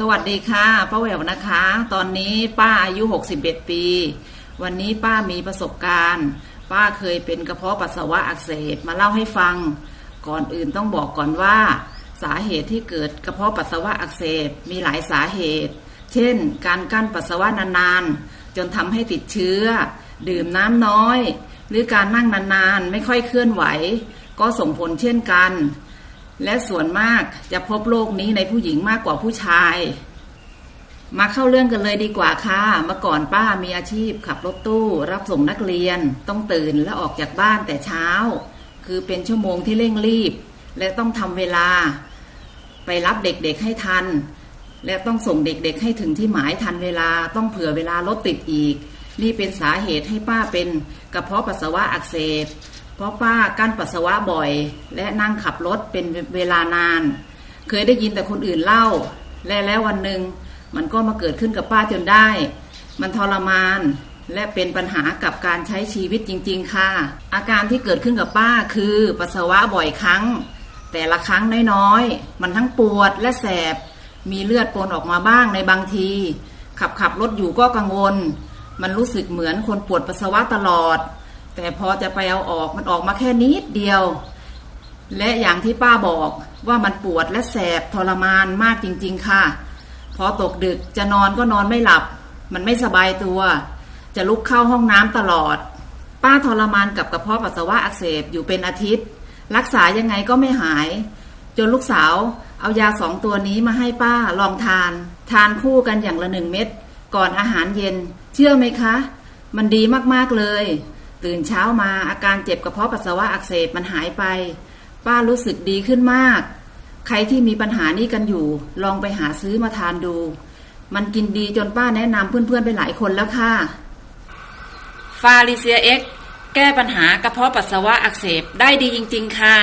สวัสดีค่ะป้าแหววนะคะ ตอนนี้ป้าอายุ 61 ปี วันนี้ป้ามีประสบการณ์ ป้าเคยเป็นกระเพาะปัสสาวะอักเสบมาเล่าให้ฟัง ก่อนอื่นต้องบอกก่อนว่า สาเหตุที่เกิดกระเพาะปัสสาวะอักเสบมีหลายสาเหตุ เช่น การกั้นปัสสาวะนานๆ จนทำให้ติดเชื้อ ดื่มน้ำน้อย หรือการนั่งนานๆ ไม่ค่อยเคลื่อนไหว ก็ส่งผลเช่นกัน และส่วนมากจะพบโรคนี้ในผู้หญิงมากกว่าผู้ชาย มาเข้าเรื่องกันเลยดีกว่าค่ะ เมื่อก่อนป้ามีอาชีพขับรถตู้ รับส่งนักเรียน ต้องตื่นและออกจากบ้านแต่เช้า คือเป็นชั่วโมงที่เร่งรีบ และต้องทำเวลา ไปรับเด็กๆให้ทัน และต้องส่งเด็กๆให้ถึงที่หมายทันเวลา ต้องเผื่อเวลารถติดอีก นี่เป็นสาเหตุให้ป้าเป็นกระเพาะปัสสาวะอักเสบ เพราะป้ากั้นปัสสาวะบ่อย และนั่งขับรถเป็นเวลานาน เคยได้ยินแต่คนอื่นเล่า และแล้ววันหนึ่งมันก็มาเกิดขึ้นกับป้าจนได้ มันทรมานและเป็นปัญหากับการใช้ชีวิตจริง ๆ ค่ะ อาการที่เกิดขึ้นกับป้าคือปัสสาวะบ่อยครั้ง แต่ละครั้งน้อยๆ มันทั้งปวดและแสบ มีเลือดปนออกมาบ้างในบางที ขับขับรถอยู่ก็กังวล มันรู้สึกเหมือนคนปวดปัสสาวะตลอด แต่พอจะไปเอาออกมันออกมาแค่นิดเดียว และอย่างที่ป้าบอกว่ามันปวดและแสบทรมานมากจริง ๆ ค่ะ พอตกดึกจะนอนก็นอนไม่หลับ มันไม่สบายตัว จะลุกเข้าห้องน้ำตลอด ป้าทรมานกับกระเพาะปัสสาวะอักเสบอยู่เป็นอาทิตย์ รักษายังไงก็ไม่หาย จนลูกสาวเอายาสองตัวนี้มาให้ป้าลองทาน ทานคู่กันอย่างละหนึ่งเม็ดก่อนอาหารเย็น เชื่อไหมคะ มันดีมากๆเลย ตื่นเช้ามาอาการเจ็บกระเพาะปัสสาวะอักเสบมันหายไป ป้ารู้สึกดีขึ้นมาก ใครที่มีปัญหานี้กันอยู่ ลองไปหาซื้อมาทานดู มันกินดีจนป้าแนะนำเพื่อนๆไปหลายคนแล้วค่ะ ฟาริเซียเอ็กแก้ปัญหากระเพาะปัสสาวะอักเสบได้ดีจริง ๆ ค่ะ